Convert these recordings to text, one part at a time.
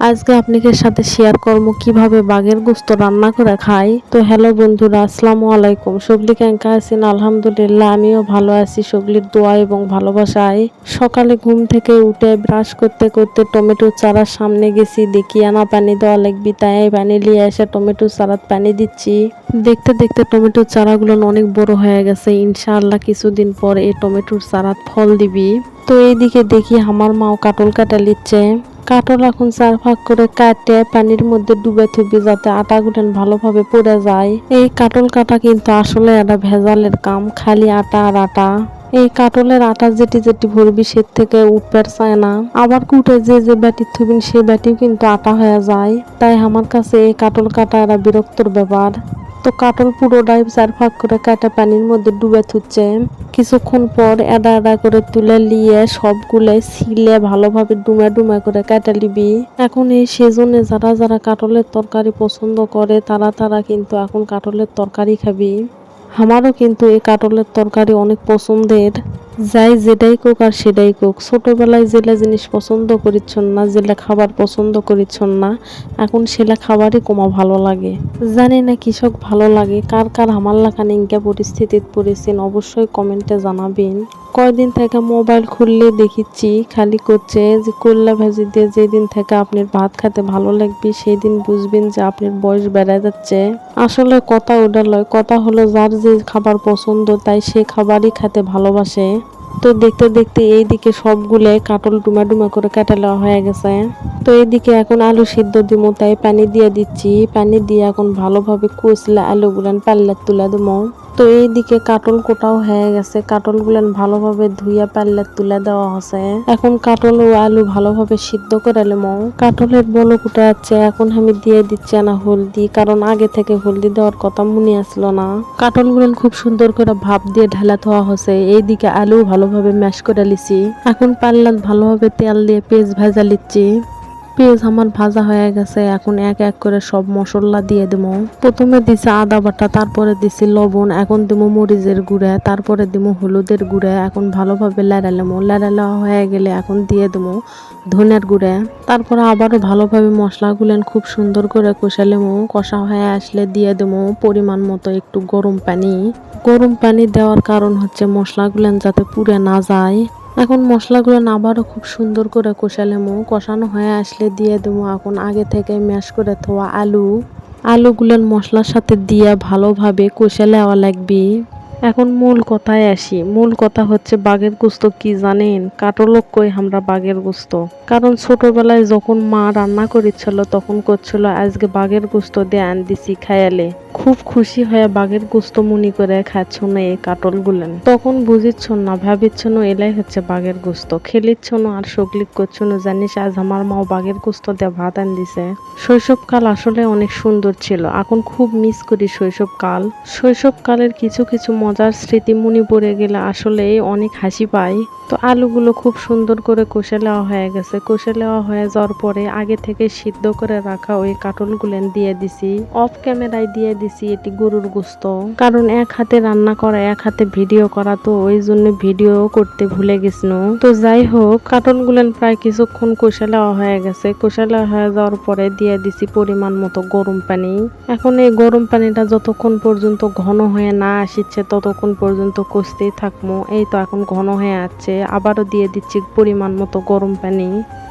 আজকে আপনাদের সাথে শেয়ার করব কীভাবে বাঘের গোস্ত রান্না করে খাই। তো হ্যালো বন্ধুরা, আসসালামু আলাইকুম। সবলি ক্যাঙ্কা আছেন আলহামদুলিল্লাহ আমিও ভালো আছি সবলির দোয়া এবং ভালোবাসায়। সকালে ঘুম থেকে উঠে ব্রাশ করতে করতে টমেটো চারার সামনে গেছি, দেখি আনা পানি দেওয়া লাগবি, তাই পানি নিয়ে এসে টমেটো চারাত পানি দিচ্ছি। দেখতে দেখতে টমেটো চারাগুলো অনেক বড় হয়ে গেছে, ইনশাআল্লাহ কিছুদিন পর এই টমেটোর চারাত ফল দিবি। তো এইদিকে দেখি আমার মাও কাটল কাটা লিচ্ছে। কাটল এখন চার ভাগ করে কাটে, পানির মধ্যে ডুবে থুবি যাতে আটা গুটেন ভালোভাবে পড়ে যায়। এই কাটল কাটা কিন্তু আসলে একটা ভেজালের কাম, খালি আটা আর আটা। এই কাটলের আটা যেটি যেটি ভরবি সে থেকে উঠবার চায় না। আবার কুটে যে যে ব্যাটি থুবিন সে ব্যাটিও কিন্তু আটা হয়ে যায়। তাই আমার কাছে এই কাটল কাটা একটা বিরক্তর ব্যাপার। তো কাটল পুরোটাই চার ফাঁক করে কাটা পানির মধ্যে ডুবে থুচ্ছে। কিছুক্ষণ পর এডা এডা করে তুলে লিয়ে সবগুলো ছিলে ভালোভাবে ডুমা ডুমা করে কাটা লিবি। এখন এই সেজনে যারা যারা কাটলের তরকারি পছন্দ করে, তারা তারা কিন্তু এখন কাটলের তরকারি খাবি। আমারও কিন্তু এই কাটলের তরকারি অনেক পছন্দের। যাই যেটাই কোক আর সেটাই কোক। ছোটোবেলায় জেলা জিনিস পছন্দ করিচ্ছন না জেলা খাবার পছন্দ করিচ্ছন না, এখন সেলা খাবারই কমা ভালো লাগে। জানি না কৃষক ভালো লাগে, কার কার আমার লাখানে ইঙ্কা পরিস্থিতিত পড়েছেন, অবশ্যই কমেন্টে জানাবেন। কয়দিন থেকে মোবাইল খুললে দেখিচ্ছি, খালি করছে যে কল্লা ভাজি দিয়ে যেদিন থেকে আপনার ভাত খেতে ভালো লাগবে সেই দিন বুঝবেন যে আপনার বয়স বেড়ে যাচ্ছে। আসলে কথা ওটা লয়, কথা হলো যার যে খাবার পছন্দ, তাই সে খাবারই খেতে ভালোবাসে। তো দেখতে দেখতে এইদিকে সবগুলো কাটল ডুমা ডুমা করে কেটে নেওয়া হয়ে গেছে। তো এইদিকে এখন আলু সিদ্ধ দিব, তাই পানি দিয়ে দিচ্ছি। পানি দিয়ে এখন ভালোভাবে কুচলে আলুগুলান পাল্লা তুলে দেবো। তো এইদিকে কাটল কোটাও হয়ে গেছে। কাটল গুলান ভালোভাবে ধুইয়া পাল্লে তুলে দেওয়া হচ্ছে। এখন কাটল ও আলু ভালোভাবে সিদ্ধ করে নেব। কাটলের বল কুটা আছে, এখন আমি দিয়ে দিচ্ছি না হলদি, কারণ আগে থেকে হলদি দেওয়ার কথা মনে আসলো না। কাটল গুলান খুব সুন্দর করে ভাপ দিয়ে ঢালা থোয়া হচ্ছে। এইদিকে আলু ভালোভাবে ম্যাশ করে লিছি এখন পাল্লাত ভালোভাবে তেল দিয়ে পেঁয়াজ ভাজা লিচ্ছি পেঁয়াজ আমার ভাজা হয়ে গেছে, এখন এক এক করে সব মশলা দিয়ে দেবো প্রথমে দিছি আদা বাটা, তারপরে দিছি লবণ, এখন দেবো মরিচের গুঁড়া, তারপরে দেবো হলুদের গুঁড়া, এখন ভালোভাবে লেড়ালেমো লেড়ালা হয়ে গেলে এখন দিয়ে দেবো ধনের গুঁড়া। তারপরে আবারও ভালোভাবে মশলাগুলো খুব সুন্দর করে কষালেমো কষা হয়ে আসলে দিয়ে দেবো পরিমাণ মতো একটু গরম পানি। গরম পানি দেওয়ার কারণ হচ্ছে মশলাগুলো যাতে পুড়ে না যায়। এখন মশলাগুলো আবারও খুব সুন্দর করে কষালে মো। কষানো হয়ে আসলে দিয়ে দেবো এখন আগে থেকে ম্যাশ করে থোয়া আলু। আলুগুলোর মশলার সাথে দিয়ে ভালোভাবে কষে নেওয়া লাগবে। এখন মূল কথায় আসি। মূল কথা হচ্ছে, বাঘের গুস্ত কি জানেন? কাটলক কই আমরা বাঘের গুস্ত? কারণ ছোটবেলায় যখন মা রান্না করেছিল, তখন করছিল, আজকে বাঘের গুস্ত দিয়ে আন দিছি খায়ালে। খুব খুশি হয়ে বাঘের গুস্ত মুনি করে খাচ্ছ না এই কাটল গুলেন তখন বুঝিচ্ছ না ভাবিচ্ছ না এলাই হচ্ছে বাঘের গুস্ত। খেলিচ্ছ না আর সগলিক করছ না জানিস, আজ আমার মাও বাঘের গুস্ত দিয়ে ভাত আন দিছে শৈশবকাল আসলে অনেক সুন্দর ছিল। এখন খুব মিস করি শৈশবকাল। শৈশবকালের কিছু কিছু মজার স্মৃতি পড়ে গেলে আসলে অনেক হাসি পায় তো আলুগুলো খুব সুন্দর করে কষে নেওয়া হয়ে গেছে। কষে নেওয়া হয়ে যাওয়ার পরে আগে থেকে সিদ্ধ করে রাখা ওই কাটলগুলেন দিয়ে দিছি। অফ ক্যামেরায় দিয়ে দিছি এটি গরুর গোস্ত। কারণ এক হাতে রান্না করা, এক হাতে ভিডিও করা তো ওই জন্য ভিডিও করতে ভুলে গেছিল তো যাই হোক কাটলগুলেন প্রায় কিছুক্ষণ কষে নেওয়া হয়ে গেছে। কষে নেওয়া হয়ে যাওয়ার পরে দিয়ে দিছি পরিমাণ মতো গরম পানি। এখন এই গরম পানিটা যতক্ষণ পর্যন্ত ঘন হয়ে না আসিচ্ছে, ততক্ষণ পর্যন্ত কষতেই থাকব এই তো এখন ঘন হয়ে আছে। আবারও দিয়ে দিচ্ছি পরিমাণ মতো গরম পানি।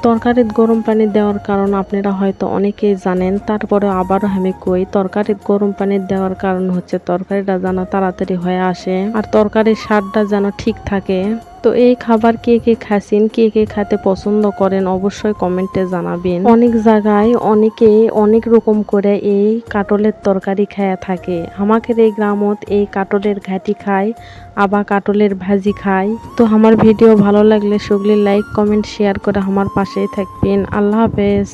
তরকারিত গরম পানি দেওয়ার কারণ আপনারা হয়তো অনেকেই জানেন, তারপরে আবারও আমি কই তরকারিত গরম পানি দেওয়ার কারণ হচ্ছে তরকারিটা যেন তাড়াতাড়ি হয়ে আসে আর তরকারির স্বাদটা যেন ঠিক থাকে। তো এই খাবার কে কে খাসিন কে কে খেতে পছন্দ করেন অবশ্যই কমেন্টে জানাবেন। অনেক জায়গায় অনেকে অনেক রকম করে এই কাটলের তরকারি খায়া থাকে। আমাদের এই গ্রামত এই কাটলের ঘাটি খায়, আবার কাটলের ভাজি খায়। তো আমার ভিডিও ভালো লাগলে সগলি লাইক কমেন্ট শেয়ার করে আমার পাশেই থাকবেন। আল্লাহ হাফেজ।